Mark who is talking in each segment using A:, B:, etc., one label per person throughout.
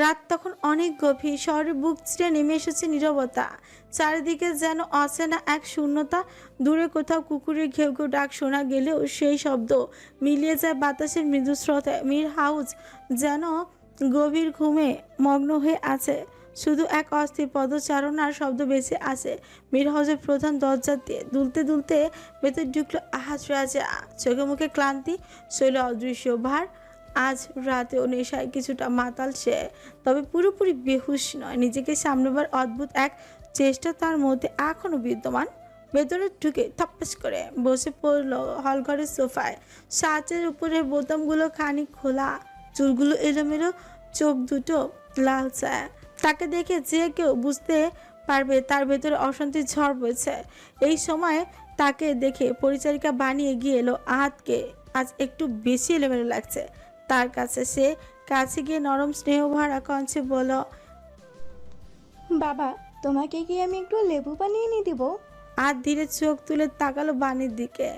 A: রাত তখন অনেক গভীর। শহরের বুক চিরে নেমে এসেছে নীরবতা। চারিদিকে যেন অচেনা এক শূন্যতা। দূরে কোথাও কুকুরের ঘেউ ঘেউ ডাক শোনা গেলেও সেই শব্দ মিলিয়ে যায় বাতাসের মৃদু স্রোতে। মীর হাউস যেন গভীর ঘুমে মগ্ন হয়ে আছে। শুধু এক অস্থির পদচারণার শব্দ বেঁচে আসে মীর হাউসের প্রধান দরজা দিয়ে দুলতে দুলতে ভেতর ঢুকলো আহাজ রাজা। চোখে মুখে ক্লান্তি, শৈল অদৃশ্য ভার আজ রাতেও নেশায় কিছুটা মাতাল সে, তবে পুরোপুরি বেহুশ নয়। নিজেকে সামলাবার অদ্ভুত এক চেষ্টা তার মধ্যে এখনও বিদ্যমান। ভেতরে ঢুকে থপ্পাস করে বসে পড়ল হলঘরের সোফায়। সাজের উপরে বোতামগুলো খানিক খোলা, চুলগুলো এলোমেলো, চোখ দুটো লালচে তাকে দেখে যে কেউ বুঝতে পারবে তার ভেতরে অশান্তির ঝড় বইছে। এই সময় তাকে দেখে পরিচারিকা বানিয়ে গিয়ে এলো, আহাতকে আজ একটু বেশি এলোমেলো লাগছে। তার কাছে। সে কাছে গিয়ে নরম স্নেহ ভরা কঞ্চে বলল
B: বাবা তোমাকে কি আমি একটু লেবু পানি এনে দিব?
A: আর ধীরে চোখ তুলে তাকালো বাণীর দিকে।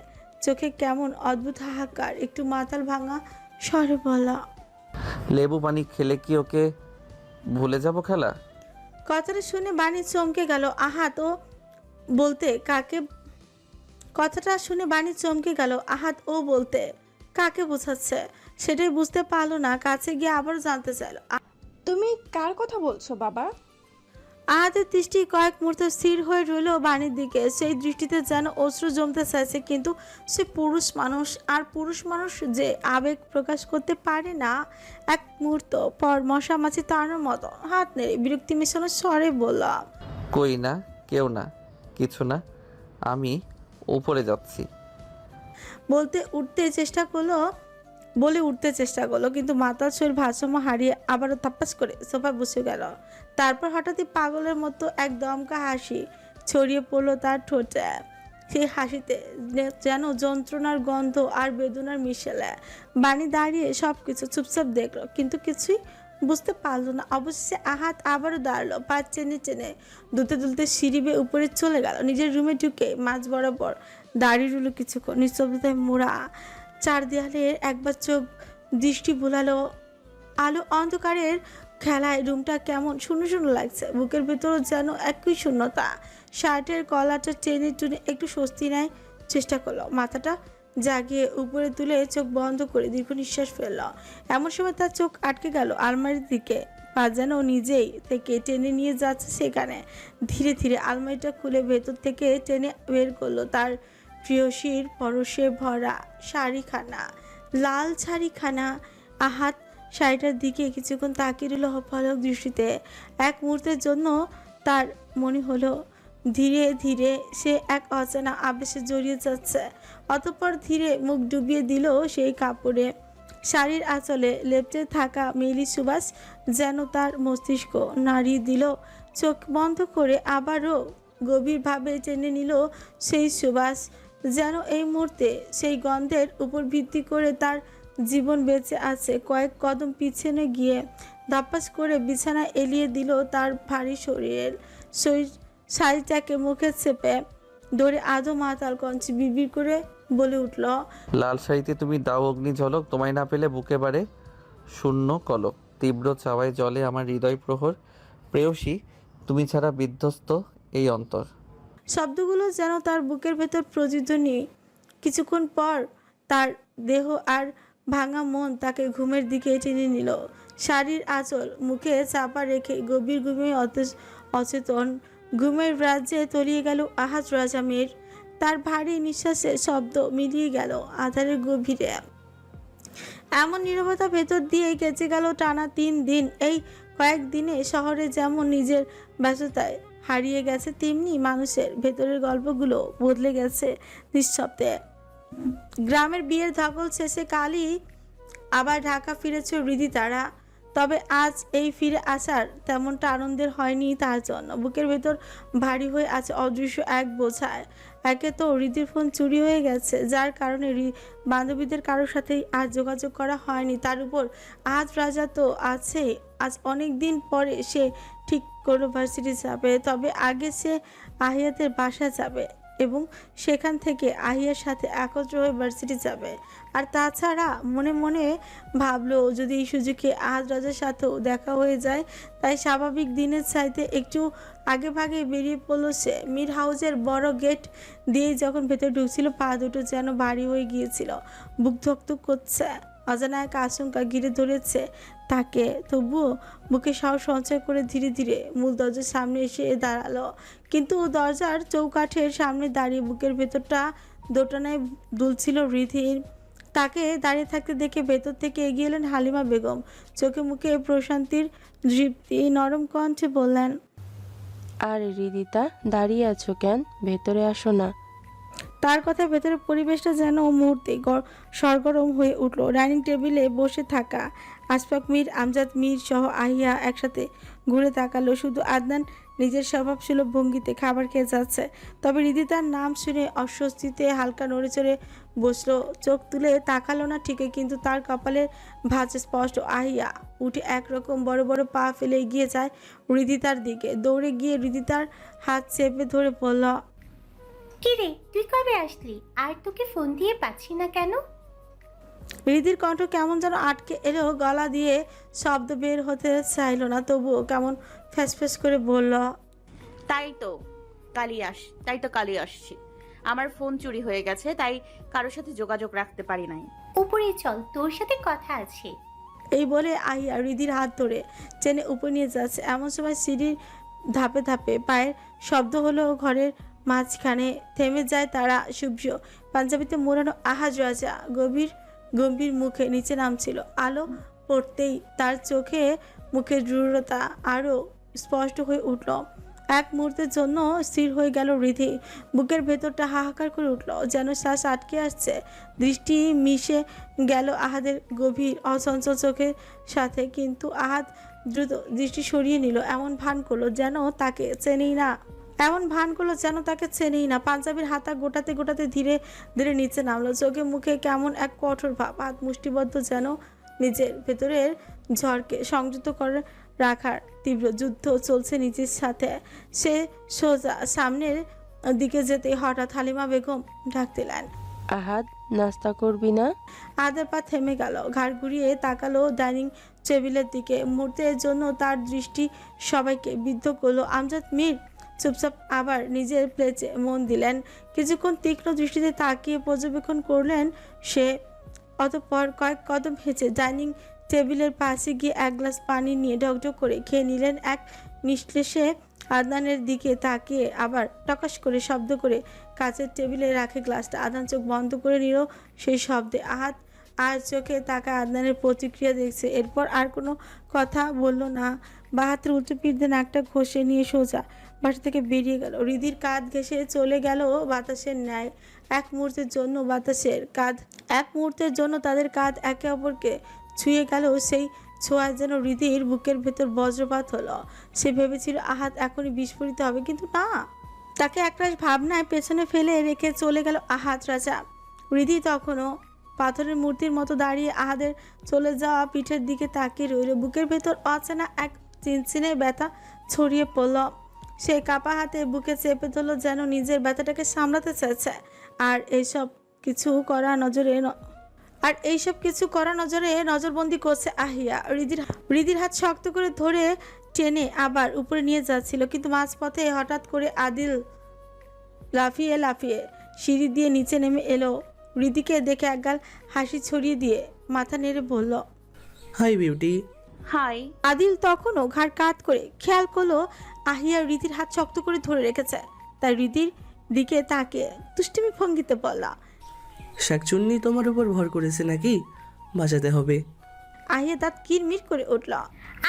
A: চোখে কেমন অদ্ভুত হাহাকার একটু মাথাল ভাঙা স্বরে বলল
C: লেবু পানি খেলে কি ওকে ভুলে যাব খেলা?
A: কথাটা শুনে বাণী চমকে গেল। আহাত ও বলতে কাকে কথাটা শুনে বাণী চমকে গেল। আহাত ও বলতে কাকে বোঝাচ্ছে? সেটাই বুঝতে পারল না কাছে গিয়ে আবার জানতে চাইলো।
B: তুমি কার কথা বলছো বাবা?
A: আহাতের দৃষ্টি কয়েক মুহূর্ত স্থির হয়ে রইল বাণীর দিকে। সেই দৃষ্টিতে যেন অশ্রু জমতে চাইছে কিন্তু সে পুরুষ মানুষ আর পুরুষ মানুষ যে আবেগ প্রকাশ করতে পারে না এক মুহূর্ত পর মশা মাছি তাড়ানোর মতো। হাত নেড়ে বিরক্তি মিশানো স্বরে বললাম
C: কই না কেউ না কিছু না আমি উপরে যাচ্ছি।
A: বলতে উঠতে চেষ্টা করল বলে উঠতে চেষ্টা করল, কিন্তু মাতার শরীর ভারসাম্য হারিয়ে আবারও তাপ্পাস করে সোফায় বসে গেল। তারপর হঠাৎই পাগলের মতো এক দমকা হাসি ছড়িয়ে পড়ল তার ঠোঁটে। সেই হাসিতে যেন যন্ত্রণার গন্ধ আর বেদনার মিশেলে। বাণী দাঁড়িয়ে সব কিছু চুপচাপ দেখল, কিন্তু কিছুই বুঝতে পারল না। অবশেষে আহাত আবারও দাঁড়াল, পা চেনে চেনে দুলতে দুলতে সিঁড়ি বেয়ে উপরে চলে গেল। নিজের রুমে ঢুকে মাঝ বরাবর দাঁড়িয়ে রইল কিছুক্ষণ, নিস্তব্ধতায় মোড়া চার দেয়ালের একবার চোখ দৃষ্টি বুলালো। আলো অন্ধকারের খেলায় রুমটা কেমন শূন্য শূন্য লাগছে। বুকের ভেতরও যেন একই শূন্যতা। শার্টের কলাটা টেনে টুনে একটু স্বস্তি নেয়, চেষ্টা করল। মাথাটা জাগিয়ে উপরে তুলে চোখ বন্ধ করে দীর্ঘ নিঃশ্বাস ফেলল। এমন সময় তার চোখ আটকে গেল আলমারির দিকে। পা যেন নিজেই থেকে টেনে নিয়ে যাচ্ছে সেখানে। ধীরে ধীরে আলমারিটা খুলে ভেতর থেকে টেনে বের করল। তার প্রিয়সীর পরশে ভরা শাড়িখানা, লাল শাড়িখানা। আহাত শাড়িটার দিকে কিছুক্ষণ তাকিয়ে রইল অপলক দৃষ্টিতে। এক মুহূর্তের জন্য তার মনে হলো, ধীরে ধীরে সে এক অচেনা আবেশে জড়িয়ে যাচ্ছে। অতঃপর ধীরে মুখ ডুবিয়ে দিল সেই কাপড়ে। শাড়ির আঁচলে লেপটে থাকা মেলি সুবাস যেন তার মস্তিষ্ক নাড়িয়ে দিল। চোখ বন্ধ করে আবারও গভীরভাবে টেনে নিল সেই সুবাস যেন এই মুহূর্তে সেই গন্ধের উপর ভিত্তি করে তার জীবন বেঁচে আছে। কয়েক কদম পিছনে গিয়ে ধাপ্পাস করে বিছানা এলিয়ে দিল তার ভারী শরীরের শরীর। শাড়িটাকে মুখে চেপে ধরে আদো মাতাল কঞ্চি বিবির করে বলে উঠল,
C: লাল শাড়িতে তুমি দাও অগ্নি ঝলক, তোমায় না পেলে বুকে বাড়ে শূন্য কলক তীব্র চাওয়ায় জলে আমার হৃদয় প্রহর। প্রেয়সী, তুমি ছাড়া বিধ্বস্ত এই অন্তর।
A: শব্দগুলো যেন তার বুকের ভেতর প্রতিধ্বনি কিছুক্ষণ পর তার দেহ আর ভাঙা মন তাকে ঘুমের দিকে টেনে নিল। শাড়ির আঁচল মুখে চাপা রেখে গভীর ঘুমে অচেতন ঘুমের রাজ্যে তলিয়ে গেল আহাজ রাজামের। তার ভারী নিঃশ্বাসের শব্দ মিলিয়ে গেল আধারের গভীরে। এমন নীরবতা ভেতর দিয়ে গেছে গেল টানা তিন দিন। এই কয়েকদিনে শহরে যেমন নিজের ব্যস্ততায় হারিয়ে গেছে তেমনি মানুষের ভেতরের গল্পগুলো বদলে গেছে নিঃশব্দে। গ্রামের বিয়ের ধকল শেষে কালই আবার ঢাকা ফিরেছে হৃদি তারা। তবে আজ এই ফিরে আসার তেমনটা আনন্দের হয়নি তার জন্য। বুকের ভেতর ভারী হয়ে আছে অদৃশ্য এক বোঝায়। একে তো হৃদির ফোন চুরি হয়ে গেছে, যার কারণে বান্ধবীদের কারোর সাথেই আজ যোগাযোগ করা হয়নি। তার উপর আজ রাজা তো আছে, আজ অনেক দিন পরে সে ঠিক কোনো ভার্সিটি যাবে, তবে আগে সে আহিয়াদের বাসা যাবে এবং সেখান থেকে আহিয়ার সাথে একত্র হয়ে ভার্সিটি যাবে। আর তাছাড়া মনে মনে ভাবলো, যদি এই সুযোগে আজ রাজার সাথেও দেখা হয়ে যায়, তাই স্বাভাবিক দিনের চাইতে একটু আগে ভাগে বেরিয়ে পড়ল সে। মির হাউসের বড় গেট দিয়ে যখন ভেতরে ঢুকছিল, পা দুটো যেন ভারী হয়ে গিয়েছিল। বুক ধকধক করছে। অজানা এক আশঙ্কা ঘিরে ধরেছে তাকে। তবুও বুকে সাহস সঞ্চয় করে ধীরে ধীরে মূল দরজার সামনে এসে দাঁড়াল। কিন্তু ও দরজার চৌকাঠের সামনে দাঁড়িয়ে বুকের ভেতরটা দোটানায় দুলছিল রিধির তাকে দাঁড়িয়ে থাকতে দেখে ভেতর থেকে এগিয়ে এলেন হালিমা বেগম। চোখে মুখে প্রশান্তির দৃপ্তি নরম কণ্ঠে বললেন,
D: আরে রিদিতা দাঁড়িয়ে আছো কেন? ভেতরে আসো না।
A: তার কথা ভেতরের পরিবেশটা যেন মুহূর্তে গর- সরগরম হয়ে উঠল। ডাইনিং টেবিলে বসে থাকা আশফাক মীর, আমজাদ মীর সহ আহিয়া একসাথে ঘুরে তাকালো। শুধু আদনান নিজের স্বভাবসুলভ ভঙ্গিতে খাবার খেয়ে যাচ্ছে। তবে রিদি তার নাম শুনে অস্বস্তিতে হালকা নড়ে চড়ে বসল। চোখ তুলে তাকালো না ঠিকই, কিন্তু তার কপালের ভাঁজ স্পষ্ট। আহিয়া উঠে একরকম বড় বড় পা ফেলে এগিয়ে যায় হৃদিতার দিকে। দৌড়ে গিয়ে হৃদিতার হাত চেপে ধরে বলল
E: কিরে তুই কবে আসলি? আর তোকে ফোন দিয়ে পাচ্ছি না কেন?
A: রিদির কণ্ঠ কেমন যেন আটকে এলো গলা দিয়ে শব্দ বের হতে চাইলো না তবুও কেমন ফ্যাস ফ্যাস করে বলল
F: তাই তো কালি আস তাই তো কালি আসছি। আমার ফোন চুরি হয়ে গেছে তাই কারোর সাথে যোগাযোগ রাখতে পারি নাই।
E: উপরে চল তোর সাথে কথা আছে।
A: এই বলে আহিয়া রিদির হাত ধরে চেনে উপর নিয়ে যাচ্ছে। এমন সময় সিঁড়ির ধাপে ধাপে পায়ের শব্দ হলো ঘরের মাঝখানে থেমে যায় তারা শুভ্র পাঞ্জাবিতে মোড়ানো আহাজ রাজা গভীর গম্ভীর মুখে নিচে নামছিল। আলো পড়তেই তার চোখে মুখের দৃঢ়তা আরও স্পষ্ট হয়ে উঠল। এক মুহূর্তের জন্য স্থির হয়ে গেল রিধি বুকের ভেতরটা হাহাকার করে উঠল, যেন শ্বাস আটকে আসছে। দৃষ্টি মিশে গেল আহাদের গভীর অচঞ্চল চোখের সাথে, কিন্তু আহাদ দ্রুত দৃষ্টি সরিয়ে নিল, এমন ভান করল যেন তাকে চেনেই না। এমন ভানগুলো যেন তাকে চেনেই না। পাঞ্জাবির হাতা গোটাতে গোটাতে ধীরে ধীরে নিচে নামলো। চোখে মুখে কেমন এক কঠোর ভাব হাত মুষ্টিবদ্ধ যেন নিজের ভেতরের ঝড়কে সংযত করে রাখার তীব্র যুদ্ধ চলছে নিজের সাথে। সে সোজা সামনের দিকে যেতে হঠাৎ হালিমা বেগম ডাক দিলেন
D: আহাদ নাস্তা করবি না?
A: আদের পা থেমে গেল। ঘাড় ঘুরিয়ে তাকালো ডাইনিং টেবিলের দিকে। মুহূর্তের জন্য তার দৃষ্টি সবাইকে বিদ্ধ করল। আমজাদ মীর চুপচাপ আবার নিজের প্লেচে মন দিলেন। কিছুক্ষণ তীক্ষ্ণ দৃষ্টিতে তাকিয়ে পর্যবেক্ষণ করলেন সে। অতঃপর কয়েক কদম হেঁচে ডাইনিং টেবিলের পাশে গিয়ে এক গ্লাস পানি নিয়ে ঢকঢক করে খেয়ে নিলেন এক নিঃশ্লেষে আদনানের দিকে তাকিয়ে আবার টকাশ করে শব্দ করে কাচের টেবিলে রাখে গ্লাসটা। আদান চোখ বন্ধ করে নিল সেই শব্দে। আহাত আর চোখে তাকা আদনানের প্রতিক্রিয়া দেখছে। এরপর আর কোনো কথা বলল না। বা হাতের উল্টো পিঠে নাকটা ঘষে নিয়ে সোজা বাসা থেকে বেরিয়ে গেল। রিদির কাঁধ ঘেসে চলে গেল বাতাসের ন্যায়। এক মুহূর্তের জন্য বাতাসের কাঁধ, এক মুহূর্তের জন্য তাদের কাঁধ একে অপরকে ছুঁয়ে গেল। সেই ছোঁয়ায় যেন হৃদির বুকের ভেতর বজ্রপাত হলো। সে ভেবেছিল আহাত এখনই বিস্ফোরিত হবে। কিন্তু না, তাকে একরাশ ভাবনায় পেছনে ফেলে রেখে চলে গেল আহাত রাজা। হৃদি তখনও পাথরের মূর্তির মতো দাঁড়িয়ে আহাদের চলে যাওয়া পিঠের দিকে তাকিয়ে রইল। বুকের ভেতর অচেনা এক চিনচিনে ব্যথা ছড়িয়ে পড়ল। সে কাপা হাতে বুকে চেপে ধরলো যেন নিজের ব্যথাটাকে সামলাতে চাইছে আর এইসব কিছু করা নজরে আর এইসব কিছু করা নজরে নজরবন্দি করছে আহিয়া। রিদির রিদির হাত শক্ত করে ধরে টেনে আবার উপরে নিয়ে যাচ্ছিল, কিন্তু মাঝপথে হঠাৎ করে আদিল লাফিয়ে লাফিয়ে সিঁড়ি দিয়ে নিচে নেমে এলো। রিদিকে দেখে একগাল হাসি ছড়িয়ে দিয়ে মাথা নেড়ে বলল,
G: হাই বিউটি
F: হাই
A: আদিল তখনও ঘাড় কাত করে খেয়াল করল আহিয়া রীতির হাত শক্ত করে ধরে রেখেছে। তাই রীতির দিকে তাকে দুষ্টুমি ভঙ্গিতে বলল
G: শাকচুন্নি তোমার উপর ভর করেছে নাকি? বাঁচাতে হবে।
A: আহিয়া দাঁত কিরমির করে উঠল।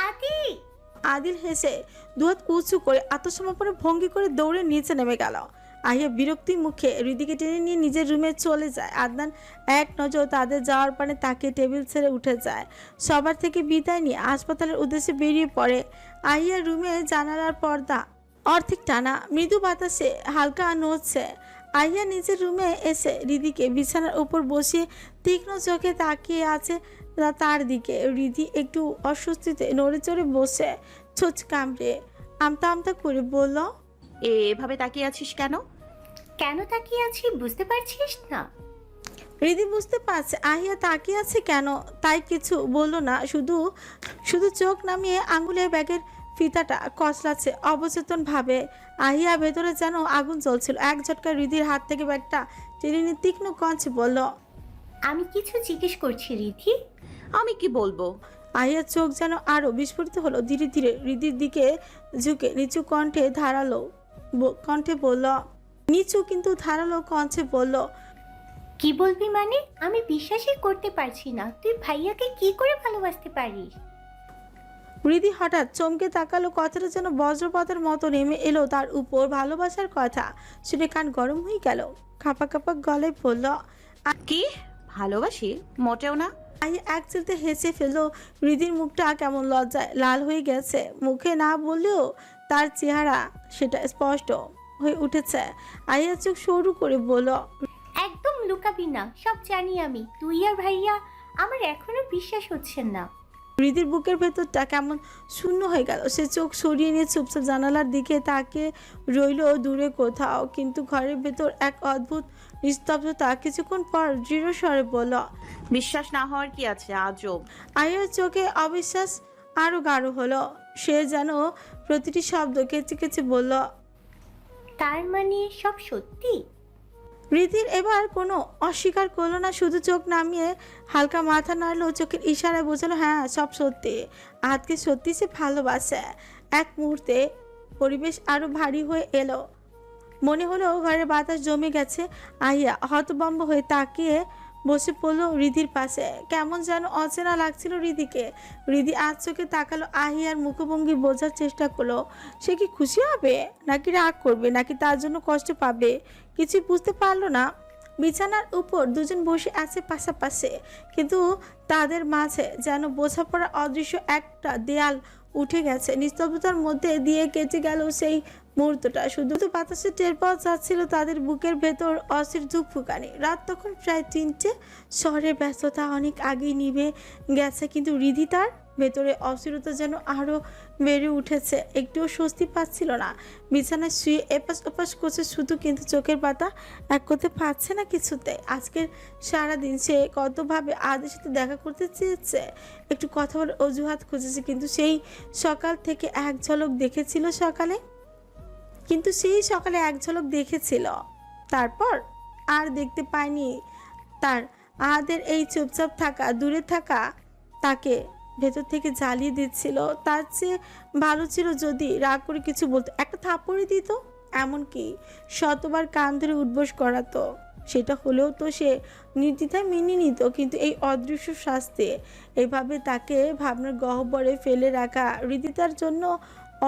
E: আদি
A: আদিল হেসে দুহাত উঁচু করে আত্মসমর্পণে ভঙ্গি করে দৌড়ে নিচে নেমে গেল। আহিয়া বিরক্তি মুখে হৃদিকে টেনে নিয়ে নিজের রুমে চলে যায়। আদনান এক নজর তাদের যাওয়ার পানে তাকে টেবিল ছেড়ে উঠে যায়। সবার থেকে বিদায় নিয়ে হাসপাতালের উদ্দেশ্যে বেরিয়ে পড়ে। আহিয়ার রুমে জানালার পর্দা অর্ধেক টানা, মৃদু বাতাসে হালকা নড়ছে। আইয়া নিজের রুমে এসে রিদিকে বিছানার উপর বসিয়ে তীক্ষ্ণ চোখে তাকিয়ে আছে তার দিকে। রিধি একটু অস্বস্তিতে নড়ে চড়ে বসে ছোচ কামড়ে আমতা আমতা করে বলল
F: এভাবে তাকিয়ে আছিস কেন?
E: কেন তাকিয়ে আছি বুঝতে পারছিস না?
A: রিদি বুঝতে পারছে আহিয়া তাকিয়ে আছে কেন? তাই কিছু বলল না শুধু শুধু চোখ নামিয়ে আঙুলের ব্যাগের ফিতাটা কচলাচ্ছে অবচেতন ভাবে আহিয়া ভেতরে যেন আগুন জ্বলছিল। এক ঝটকা রিদির হাত থেকে ব্যাগটা টেনে নিয়ে তীক্ষ্ণ কঞ্চে বলল
E: আমি কিছু জিজ্ঞেস করছি রিধি।
F: আমি কি বলব?
A: আহিয়ার চোখ যেন আরও বিস্ফোরিত হলো। ধীরে ধীরে হৃদির দিকে ঝুঁকে নিচু কণ্ঠে ধারালো কণ্ঠে বলল নিচু কিন্তু ধারালো কঞ্চে বলল
E: কি বলবি মানে? আমি বিশ্বাসই করতে পারছি না। তুই ভাইয়াকে কি করে ভালোবাসতে পারিস?
A: হৃদি হঠাৎ চমকে তাকালো কথাটা যেন বজ্রপাতের মতো নেমে এলো তার উপর। ভালোবাসার কথা শুনে কান গরম হয়ে গেল। কাপা কাপা গলায় বলল
F: কি? ভালোবাসি? মোটেও না।
A: আই এক চিলতে হেসে ফেলল হৃদির মুখটা কেমন লজ্জায় লাল হয়ে গেছে। মুখে না বললেও তার চেহারা সেটা স্পষ্ট। হয়ে উঠেছে। আইয়া চোখ সরু করে বলল
E: একদম লুকাবি না সব জানি আমি। তুই আর ভাইয়া আমার এখনও বিশ্বাস হচ্ছে না।
A: হৃদির বুকের ভেতরটা কেমন শূন্য হয়ে গেল। সে চোখ সরিয়ে নিয়ে চুপচাপ জানালার দিকে তাকে রইল দূরে কোথাও কিন্তু ঘরের ভেতর এক অদ্ভুত নিস্তব্ধতা কিছুক্ষণ পর দৃঢ় স্বরে বলল
F: বিশ্বাস না হওয়ার কি আছে আজব?
A: আয়ের চোখে অবিশ্বাস আরও গাঢ় হলো। সে যেন প্রতিটি শব্দ কেচে কেচে বলল
E: তার মানে সব সত্যি?
A: রীতির এবার কোনো অস্বীকার করল না, শুধু চোখ নামিয়ে হালকা মাথা নাড়লো, চোখের ইশারায় বোঝালো হ্যাঁ সব সত্যি। আজকে সত্যি সে ভালোবাসে। এক মুহূর্তে পরিবেশ আরও ভারী হয়ে এলো। মনে হলো ঘরের বাতাস জমে গেছে। আইয়া হতবম্ব হয়ে তাকিয়ে বসে পড়ল রিধির পাশে। কেমন যেন অচেনা লাগছিল রিধিকে। রিধি আজ চোখে তাকালো আহিয়ার মুখভঙ্গি বোঝার চেষ্টা করল। সে কি খুশি হবে? নাকি রাগ করবে? নাকি তার জন্য কষ্ট পাবে? কিছুই বুঝতে পারল না। বিছানার উপর দুজন বসে আছে পাশাপাশি। কিন্তু তাদের মাঝে যেন বোঝাপড়া অদৃশ্য একটা দেয়াল উঠে গেছে। নিস্তব্ধতার মধ্যে দিয়ে কেটে গেল সেই মুহূর্তটা। শুধু বাতাসে টের পাওয়া যাচ্ছিল তাদের বুকের ভেতর অস্থির ধূপ ফুকানি রাত তখন প্রায় তিনটে। শহরের ব্যস্ততা অনেক আগেই নিভে গেছে, কিন্তু রিধি তার ভেতরে অস্থিরতা যেন আরও বেড়ে উঠেছে। একটুও স্বস্তি পাচ্ছিল না। বিছানায় শুয়ে এপাশ ওপাশ করছে শুধু, কিন্তু চোখের পাতা এক করতে পারছে না কিছুতে। আজকের সারাদিন সে কতভাবে আদের সাথে দেখা করতে চেয়েছে? একটু কথা বলে অজুহাত খুঁজেছে, কিন্তু সেই সকাল থেকে এক ঝলক দেখেছিল সকালে। কিন্তু সেই সকালে এক ঝলক দেখেছিল। তারপর আর দেখতে পায়নি তার। আহাদের এই চুপচাপ থাকা, দূরে থাকা তাকে ভেতর থেকে জ্বালিয়ে দিচ্ছিল। তার চেয়ে ভালো ছিল যদি রাগ করে কিছু বলতো। একটা থাপ্পড়ই দিত, এমনকি শতবার কান ধরে উদ্বোস করাতো। সেটা হলেও তো সে নির্দ্বিধায় মেনে নিত, কিন্তু এই অদৃশ্য শাস্তি, এভাবে তাকে ভাবনার গহ্বরে ফেলে রাখা, হৃদিতার জন্য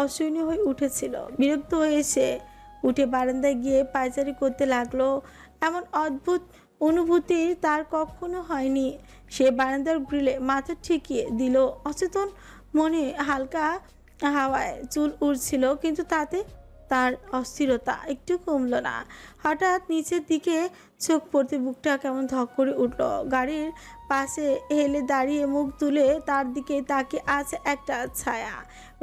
A: অসহনীয় হয়ে উঠেছিল। বিরক্ত হয়ে সে উঠে বারান্দায় গিয়ে পায়চারি করতে লাগল। এমন অদ্ভুত অনুভূতি তার কখনো হয়নি। সে বারান্দার গ্রিলে মাথা ঠেকিয়ে দিল। অচেতন মনে হালকা হাওয়ায় চুল উড়ছিল, কিন্তু তাতে তার অস্থিরতা একটু কমল না। হঠাৎ নিচের দিকে চোখ পড়তে বুকটা কেমন ধক করে উঠল। গাড়ির পাশে হেলে দাঁড়িয়ে মুখ তুলে তার দিকে তাকে আছে একটা ছায়া।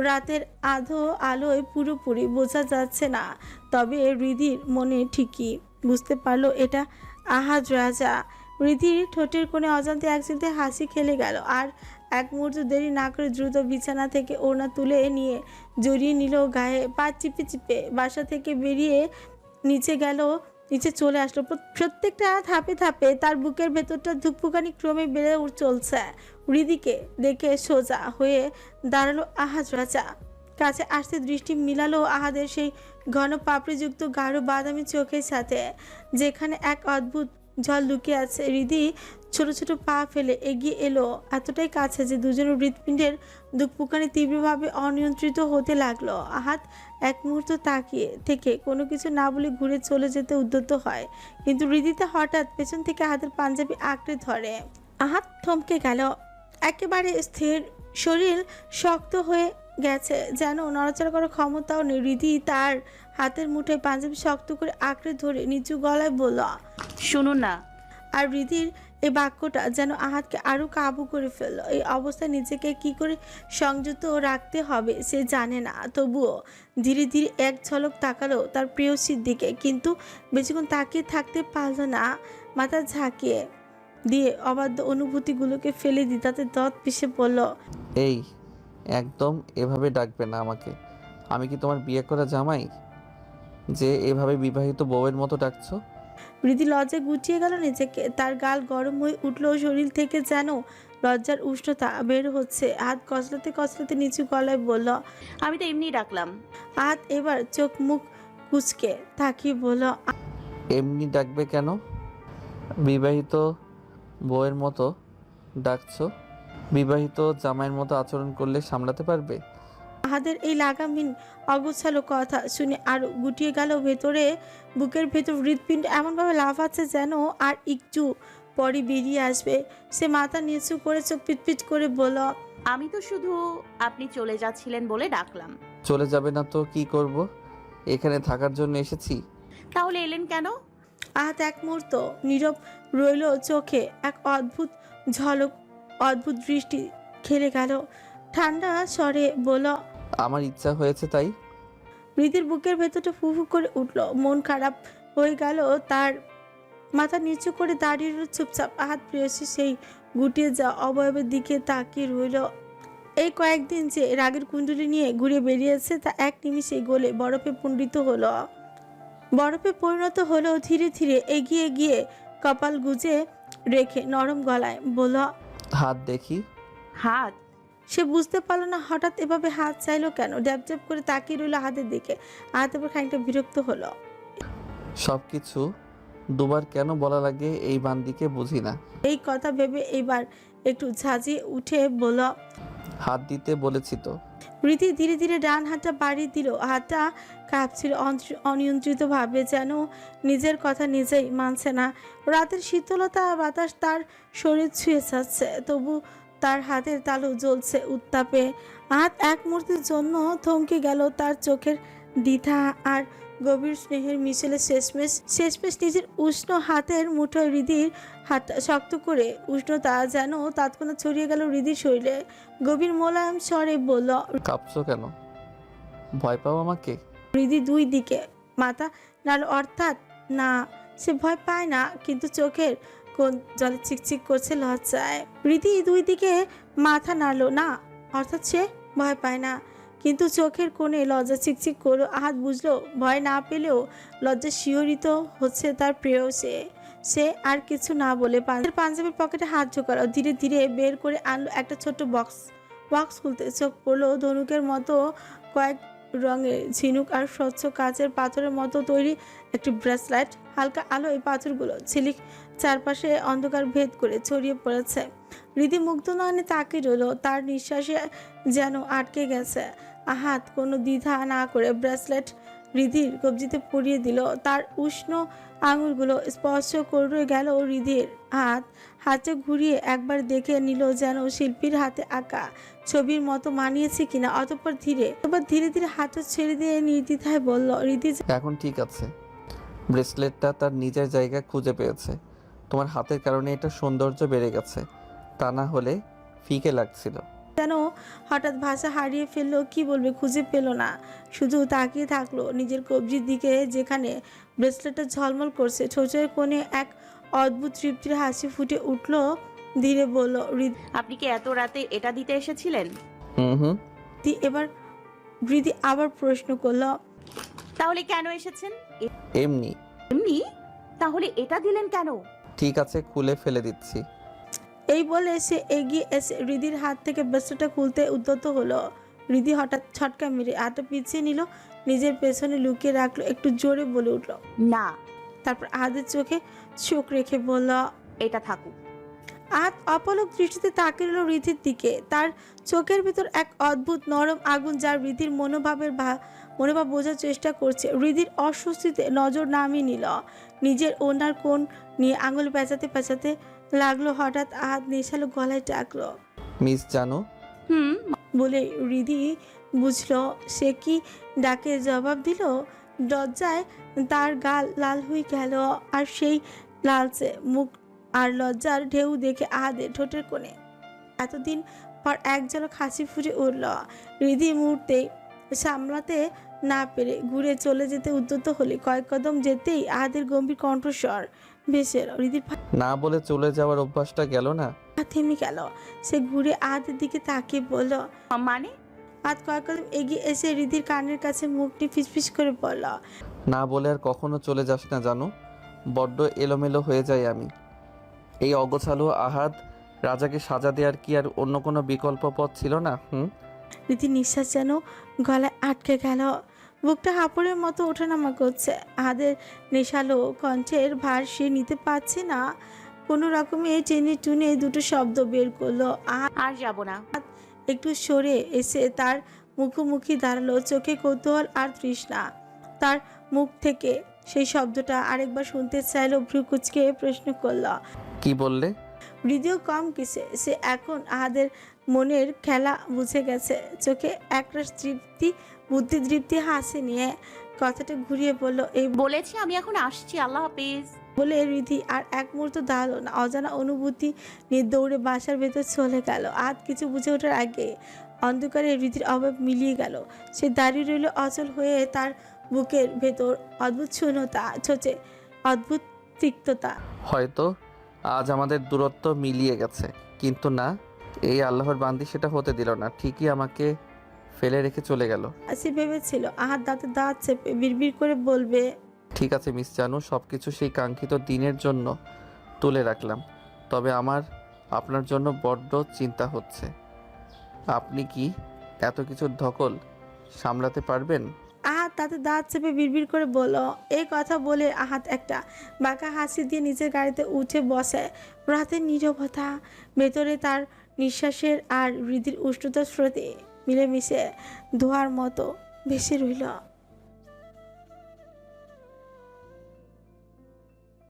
A: রাতের আধো আলোয় পুরোপুরি বোঝা যাচ্ছে না, তবে হৃদির মনে ঠিকই বুঝতে পারল এটা আহাজ রাজা। রিধির ঠোঁটের কোণে অজান্তে একসাথে হাসি খেলে গেল, আর এক মুহূর্ত দেরি না করে দ্রুত বিছানা থেকে ওড়না তুলে নিয়ে জড়িয়ে নিল গায়ে, পা চিপে চিপে বাসা থেকে বেরিয়ে নিচে গেল, নিচে চলে আসলো। প্র- প্রত্যেকটা ধাপে ধাপে তার বুকের ভেতরটা ধুকপুকানি ক্রমে বেড়ে চলছে। হৃদিকে দেখে সোজা হয়ে দাঁড়াল আহাজ রাজা। কাছে আসতে দৃষ্টি মিলালো আহাদের সেই ঘন পাপড়িযুক্ত গাঢ় বাদামি চোখের সাথে, যেখানে এক অদ্ভুত জল লুকিয়ে আছে। হৃদি ছোট ছোট পা ফেলে এগিয়ে এলো। এতটাই কাছে যে দুজনের হৃৎপিণ্ডের দুঃখপুকানি তীব্রভাবে অনিয়ন্ত্রিত হতে লাগল। আহাত এক মুহূর্ত তাকিয়ে থেকে কোনো কিছু না বলে ঘুরে চলে যেতে উদ্যত হয়। কিন্তু হৃদিতা হঠাৎ পেছন থেকে হাতের পাঞ্জাবি আঁকড়ে ধরে। আহাত থমকে গেল। একেবারে স্থির শরীর শক্ত হয়ে গেছে যেন নড়াচড়া করার ক্ষমতাও নেই। হৃদি তার হাতের মুঠোয় পাঞ্জাবি শক্ত করে আঁকড়ে ধরে নিচু গলায় বলল
F: শুনুন না।
A: আর রিধির এই বাক্যটা যেন আহাতকে আরও কাবু করে ফেলল। এই অবস্থায় নিজেকে কি করে সংযত রাখতে হবে সে জানে না। তবুও ধীরে ধীরে এক ঝলক তাকালো তার প্রিয়সীর দিকে কিন্তু বেশিক্ষণ তাকিয়ে থাকতে পারল না মাথা ঝাঁকিয়ে দিয়ে অবাধ্য অনুভূতিগুলোকে ফেলে দিয়ে তাতে দত পিষে পড়ল
C: এই, একদম এভাবে ডাকবে না আমাকে। আমি কি তোমার বিয়ে করা জামাই? যে এভাবে বিবাহিত বউয়ের মতো ডাকছো?
A: রীতি লজ্জায় গুটিয়ে গেল নিজেকে। তার গাল গরম হয়ে উঠল শরীর থেকে যেন। লজ্জার উষ্ণতা বের হচ্ছে। হাত কচলাতে কচলাতে নিচু গলায় বলল
F: আমি তো এমনি ডাকলাম।
A: হাত এবার চোখ মুখ কুচকে তাকিয়ে বলল
C: এমনি ডাকবে কেন? বিবাহিত বউয়ের মতো ডাকছো? বিবাহিত জামাইয়ের মতো আচরণ করলে সামলাতে পারবে?
A: আহাদের এই লাগামহীন অগোছালো কথা শুনে আর গুটিয়ে গেল ভেতরে বুকের ভেতর হৃৎপিণ্ড এমনভাবে লাফাচ্ছে যেন আর একটু পরে বেরিয়ে আসবে। সে মাথা নিচু করে চোখ পিটপিট করে বলল
F: আমি তো শুধু আপনি চলে যাচ্ছিলেন বলে ডাকলাম।
C: চলে যাবে না তো কি করব? এখানে থাকার জন্য এসেছি।
F: তাহলে এলেন কেন?
A: আহাত এক মুহূর্ত নীরব রইল চোখে এক অদ্ভুত ঝলক অদ্ভুত দৃষ্টি খেলে গেল। ঠান্ডা স্বরে বলল
C: আমার ইচ্ছা হয়েছে তাই।
A: মৃতের বুকের ভেতরটা ফু ফু করে উঠল। মন খারাপ হয়ে গেল। তার মাথা নিচু করে দাঁড়িয়ে রইল চুপচাপ। হাত প্রিয়সী সেই গুটিয়ে যা অবয়বের দিকে তাকিয়ে রইল। এই কয়েকদিন যে রাগের কুণ্ডলি নিয়ে ঘুরে বেরিয়েছে তা এক নিমিষে গলে বরফে পণ্ডিত হলো। বরফে পরিণত হলো ধীরে ধীরে এগিয়ে গিয়ে কপাল গুজে রেখে নরম গলায় বলল
C: হাত দেখি।
F: হাত?
A: সে বুঝতে পারল না হঠাৎ এভাবে হাত চাইলো কেন। ড্যাব করে তাকিয়ে রইল হাতের দিকে। হাত এবার খানিকটা বিরক্ত হলো।
C: সব কিছু দুবার কেন বলা লাগে এই বান্দিকে বুঝি না।
A: এই কথা ভেবে এইবার একটু ঝাঁঝিয়ে উঠে বলল
C: হাত দিতে বলেছি তো।
A: রীতি ধীরে ধীরে ডান হাতটা বাড়িয়ে দিল। হাতটা কাঁপছিল অন্ত- অনিয়ন্ত্রিতভাবে যেন নিজের কথা নিজেই মানছে না। রাতের শীতলতা বাতাস তার শরীর ছুঁয়ে যাচ্ছে। তবু তার হাতের তালু জ্বলছে উত্তাপে। হাত এক মুহূর্তের জন্য থমকে গেল তার চোখের দ্বিধা আর গভীর স্নেহের মিশেলে শেষমেশ শেষমেশ নিজের উষ্ণ হাতের মুঠোয় হৃদির হাতটা শক্ত করে উষ্ণতা যেন তৎক্ষণাৎ ছড়িয়ে গেল হৃদির শরীরে। গভীর মোলায়েম স্বরে বলল
C: কাঁপছো কেন? ভয় পাও আমাকে?
A: হৃদি দুই দিকে মাথা নাল অর্থাৎ না সে ভয় পায় না কিন্তু চোখের কোন জলে চিকচিক করছে, লজ্জায়। রীতি দুই দিকে মাথা নাড়লো, না, অর্থাৎ সে ভয় পায় না। কিন্তু চোখের কোণে লজ্জা চিকচিক করল, আহাত বুঝলো, ভয় না পেলেও লজ্জা শিহরিত হচ্ছে তার প্রিয় সে। সে আর কিছু না বলে পাঞ্জাবের পকেটে হাত ঢোকালো, ধীরে ধীরে বের করে আনলো একটা ছোট্ট বক্স। বক্স খুলতে চোখ পড়ল ধনুকের মতো কয়েক রঙের ঝিনুক আর স্বচ্ছ কাচের পাথরের মতো তৈরি একটি ব্রেসলেট। হালকা আলো এই পাথরগুলো ঝিলিক চারপাশে অন্ধকার ভেদ করে ছড়িয়ে পড়েছে। রীতি মুগ্ধ নয়নে তাকিয়ে রইল, তার নিঃশ্বাসে যেন আটকে গেছে। আহাত, কোনো দ্বিধা না করে ব্রেসলেট রিধির কবজিতে পরিয়ে দিল। তার উষ্ণ আঙুলগুলো স্পর্শ করে গেল রিধির হাত। হাতে ঘুরিয়ে একবার দেখে নিল যেন শিল্পীর হাতে আঁকা। ছবির মতো মানিয়েছে কিনা, অতঃপর ধীরে অতঃপর ধীরে ধীরে হাতও ছেড়ে দিয়ে নির্দ্বিধায় বলল, রিধি
C: এখন ঠিক আছে। ব্রেসলেটটা তার নিজের জায়গা খুঁজে পেয়েছে। তোমার হাতের কারণে এটা সৌন্দর্য বেড়ে গেছে। তা না হলে ফিকে লাগছিল।
A: যেন হঠাৎ ভাষা হারিয়ে ফেলল কি বলবে খুঁজে পেল না। শুধু তাকিয়ে থাকল নিজের কবজির দিকে যেখানে ব্রেসলেটটা ঝলমল করছে। ছোচের কোণে এক অদ্ভুত তৃপ্তির হাসি ফুটে উঠল ধীরে বলল
F: আপনি কি এত রাতে এটা দিতে এসেছিলেন?
C: হুম হুম।
A: এবার বৃদ্ধি আবার প্রশ্ন করল
F: তাহলে কেন এসেছেন?
C: এমনি।
F: এমনি? তাহলে এটা দিলেন কেন?
C: ঠিক আছে, খুলে ফেলে দিচ্ছি।
A: এই বলে সে এগিয়ে এসে রিদির হাত থেকে ব্রেসলেটটা খুলতে উদ্যত হলো। রিদি হঠাৎ ছটকা মেরে হাতটা পিছিয়ে নিল, নিজের পেছনে লুকিয়ে রাখল, একটু জোরে বলে উঠল,
F: না।
A: তারপর আহাদের চোখে চোখ রেখে বলল,
F: এটা থাকুক
A: আহাত অপলক দৃষ্টিতে তাকিয়ে রইল রিধির দিকে। তার চোখের ভিতর এক অদ্ভুত নরম আগুন যা রিধির মনোভাবের মনোভাব বোঝার চেষ্টা করছে। রিধির অস্বস্তিতে নজর নামিয়ে নিল। নিজের ওনার কোণ নিয়ে আঙুল পেঁচাতে পেঁচাতে লাগল হঠাৎ আহাত নেশালো গলায় টাকলো
C: মিস জানো?
F: হুম।
A: বলে রিধি বুঝলো সে কি ডাকে জবাব দিল? লজ্জায় তার গাল লাল হয়ে গেল আর সেই লালচে মুখ আর লজ্জার ঢেউ দেখে আহাদের ঠোঁটের কোণে। এতদিন পর এক ঝলক হাসি ফুটে উঠল। রিধি মুহূর্তে সামলাতে না পেরে ঘুরে চলে যেতে উদ্যত হলে কয়েক কদম যেতেই আহাদের গম্ভীর কণ্ঠস্বর ভেসে এলো। রিদির
C: না বলে চলে যাওয়ার অভ্যাসটা গেল না?
A: থেমে গেল। সে ঘুরে আহাদের দিকে তাকিয়ে বলল
F: মানে?
A: হাত কয়েক কদম এগিয়ে এসে রিদির কানের কাছে মুখটি ফিসফিস করে বলল
C: না বলে আর কখনো চলে যাস না জানো? বড্ড এলোমেলো হয়ে যাই আমি। এই অগোছালো আহাদ রাজাকে সাজা দেওয়ার কি আর অন্য কোনো বিকল্প পথ ছিল না হুম?
A: রীতি নিঃশ্বাস যেন গলায় আটকে গেল। বুকটা হাঁপড়ের মতো ওঠানামা করছে। আহাদের নেশালো কণ্ঠের ভার সে নিতে পারছে না। কোনো রকমে টেনে টুনে দুটো শব্দ বের করল।
F: আর যাব না।
A: একটু সরে এসে তার মুখোমুখি দাঁড়াল। চোখে কৌতূহল আর তৃষ্ণা। তার মুখ থেকে সেই শব্দটা আরেকবার শুনতে চাইলো। ভ্রু কুচকে প্রশ্ন করল।
C: কি বললে?
A: হৃদয় কম কিসে? সে এখন আহাদের মনের খেলা বুঝে গেছে। চোখে একরাশ তৃপ্তি বুদ্ধি তৃপ্তি হাসি নিয়ে কথাটা ঘুরিয়ে বলল এই
F: বলেছি আমি এখন আসছি। আল্লাহ হাফিজ।
A: বলে রিধি আর এক মুহূর্ত দাঁড়াল না। অজানা অনুভূতি নিয়ে দৌড়ে বাসার ভেতর চলে গেল। আজ কিছু বুঝে ওঠার আগে অন্ধকারে রীতির অভাব মিলিয়ে গেল। সে দাঁড়িয়ে রইল অচল হয়ে তার বুকের ভেতর। অদ্ভুত শূন্যতা ছোচে অদ্ভুত তিক্ততা।
C: হয়তো আজ আমাদের দূরত্ব মিলিয়ে গেছে। কিন্তু না এই আল্লাহর বান্দি সেটা হতে দিল না ঠিকই আমাকে ফেলে রেখে চলে গেল।
A: সে ভেবেছিল আহাত দাঁতে দাঁত চেপে বিড়বিড় করে বলবে
C: ঠিক আছে মিস জানু সব কিছু সেই কাঙ্ক্ষিত দিনের জন্য তুলে রাখলাম তবে আমার আপনার জন্য বড্ড চিন্তা হচ্ছে। আপনি কি এত কিছুর ধকল সামলাতে পারবেন?
A: আহাত তাতে দাঁত চেপে বিড়বিড় করে বলল এই কথা বলে আহাত একটা বাঁকা হাসি দিয়ে নিজের গাড়িতে উঠে বসে। রাতের নীরবতা ভেতরে তার নিঃশ্বাসের আর হৃদির উষ্ণতার স্রোতে মিলেমিশে ধোয়ার মতো ভেসে রইল।